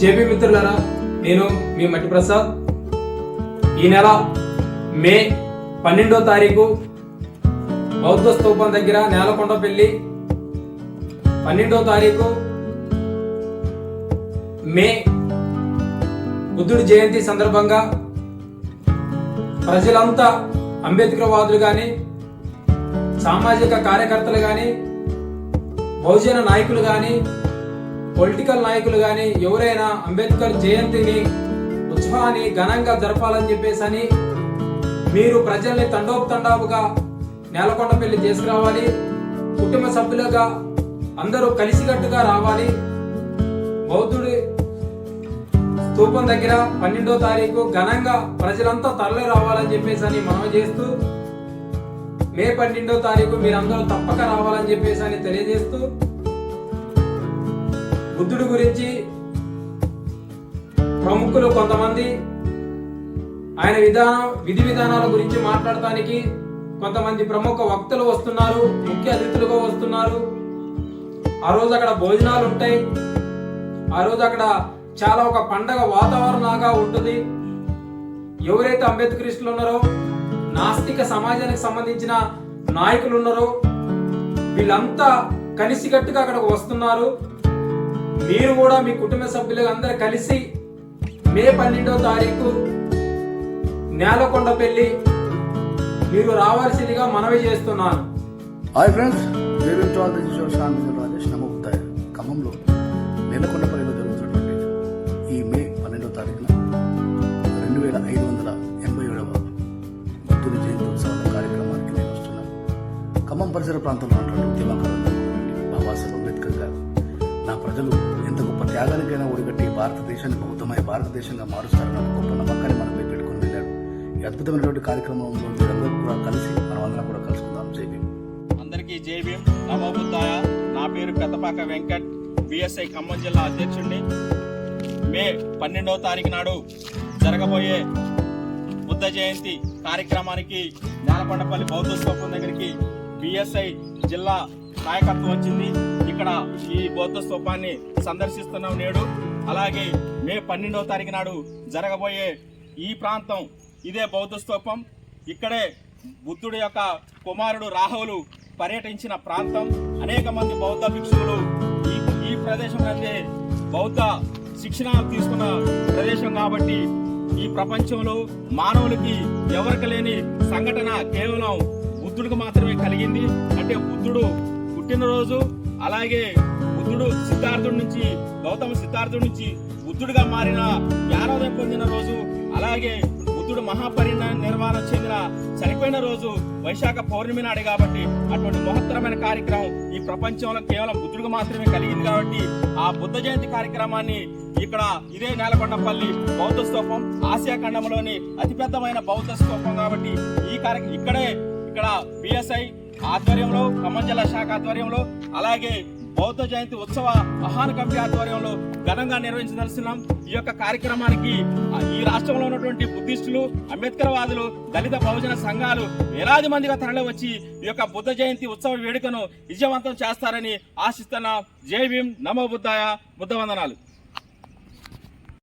JP మిత్రులారా నేను మీ మట్టి ప్రసాద్. ఈ నెల మే పన్నెండో తారీఖు బౌద్ధ స్తూపం దగ్గర నేలకొండపల్లి పన్నెండో తారీఖు మే బుద్ధుడి జయంతి సందర్భంగా ప్రజలంతా అంబేద్కర్వాదులు కానీ సామాజిక కార్యకర్తలు కానీ బహుజన నాయకులు కానీ పొలిటికల్ నాయకులు కానీ ఎవరైనా అంబేద్కర్ జయంతిని ఉత్సవాన్ని ఘనంగా జరపాలని చెప్పేసి అని మీరు ప్రజల్ని తండోపతండాపుగా నేలకొండ పెళ్ళి చేసుకురావాలి కుటుంబ సభ్యులుగా అందరూ కలిసికట్టుగా రావాలి. బౌద్ధుడి స్తూపం దగ్గర పన్నెండో తారీఖు ఘనంగా ప్రజలంతా తరలి రావాలని చెప్పేసి అని మనం చేస్తూ మే పన్నెండో తారీఖు మీరందరూ తప్పక రావాలని చెప్పేసి అని తెలియజేస్తూ బుద్ధుడి గురించి ప్రముఖులు కొంతమంది ఆయన విధానం విధి విధానాల గురించి మాట్లాడటానికి కొంతమంది ప్రముఖ వక్తలు వస్తున్నారు ముఖ్య అతిథులుగా వస్తున్నారు. ఆ రోజు అక్కడ భోజనాలు ఉంటాయి. ఆ రోజు అక్కడ చాలా ఒక పండగ వాతావరణంగా ఉంటుంది. ఎవరైతే అంబేద్కరిస్టులు ఉన్నారో నాస్తిక సమాజానికి సంబంధించిన నాయకులు ఉన్నారో వీళ్ళంతా కలిసికట్టుగా అక్కడికి వస్తున్నారు. మీరు కూడా మీ కుటుంబ సభ్యులు అందరు కలిసి మే పన్నెండో తారీఖు నేలకొండ పెళ్ళి మీరు రావాల్సిందిగా మనవి చేస్తున్నాను. హాయ్ ఫ్రెండ్స్ నేను ఆల్ రాజేష్ నమ్మబుద్ధాయ ఖమ్మంలో నెలకొండపల్లిలో జరుగుతున్నటువంటి ఈ మే తారీఖున రెండు వేల ఐదు వందల ఎనభై ఏడవ బుద్ధుని జయంతి కార్యక్రమానికి నేను వస్తున్నాను. ఖమ్మం పరిసర ప్రాంతంలో ఉన్నటువంటి ఉద్యమకారులు బాబాసాహెబ్ అంబేద్కర్ గారు నా ప్రజలు ఎంత గొప్ప త్యాగానికైనా ఒడిగట్టి భారతదేశాన్ని బౌద్ధమయ భారతదేశంగా మారుస్తారన్న ఒక గొప్ప నమ్మకాన్ని మనపై పెట్టుకుని వెళ్ళాడు. ఈ అద్భుతమైనటువంటి కార్యక్రమంలో మీరందరూ కూడా కలిసి మనం అందరం కూడా కలుసుకుందాం. జై అందరికీ జై భీమ్. నమో నా పేరు పెద్దపాక వెంకట్. బిఎస్ఐ ఖమ్మం జిల్లా అధ్యక్షుడిని మే పన్నెండవ తారీఖు నాడు జరగబోయే బుద్ధ జయంతి కార్యక్రమానికి నేలకొండపల్లి బౌద్ధ స్తూపం దగ్గరికి బిఎస్ఐ జిల్లా నాయకత్వం వచ్చింది. ఇక్కడ ఈ బౌద్ధ స్తూపాన్ని సందర్శిస్తున్నాం నేడు. అలాగే మే పన్నెండవ తారీఖు నాడు జరగబోయే ఈ ప్రాంతం ఇదే బౌద్ధ స్తూపం. ఇక్కడే బుద్ధుడి యొక్క కుమారుడు రాహులు పర్యటించిన ప్రాంతం. అనేక మంది బౌద్ధ భిక్షువులు ఈ ఈ ప్రదేశం అయితే బౌద్ధ శిక్షణ తీసుకున్న ప్రదేశం కాబట్టి ఈ ప్రపంచంలో మానవులకి ఎవరికి లేని సంఘటన కేవలం బుద్ధుడికి మాత్రమే కలిగింది. అంటే బుద్ధుడు పుట్టినరోజు అలాగే బుద్ధుడు సిద్ధార్థుడి నుంచి గౌతమ సిద్ధార్థుడి నుంచి బుద్ధుడిగా మారిన జ్ఞానోదయం పొందిన రోజు అలాగే బుద్ధుడు మహాపరిణ నిర్మాణం చెందిన చనిపోయిన రోజు వైశాఖ పౌర్ణమి నాడు కాబట్టి అటువంటి మహత్తరమైన కార్యక్రమం ఈ ప్రపంచంలో కేవలం బుద్ధుడికి మాత్రమే కలిగింది కాబట్టి ఆ బుద్ధ జయంతి కార్యక్రమాన్ని ఇక్కడ ఇదే నేలకొండపల్లి బౌద్ధ స్తూపం ఆసియా ఖండంలోని అతిపెద్దమైన బౌద్ధ స్తూపం కాబట్టి ఈ కార్య ఇక్కడే ఇక్కడ బిఎస్ఐ ఆధ్వర్యంలో ఖమ్మం జిల్లా శాఖ ఆధ్వర్యంలో అలాగే బౌద్ధ జయంతి ఉత్సవ ఆహార కమిటీ ఆధ్వర్యంలో ఘనంగా నిర్వహించదలుస్తున్నాం ఈ యొక్క కార్యక్రమానికి ఈ రాష్ట్రంలో ఉన్నటువంటి బుద్ధిస్టులు అంబేద్కర్ వాదులు దళిత బహుజన సంఘాలు వేలాది మందిగా తరలి వచ్చి ఈ యొక్క బుద్ధ జయంతి ఉత్సవ వేడుకను విజయవంతం చేస్తారని ఆశిస్తున్న జై భీం నమో బుద్ధాయ బుద్ధ వందనాలు.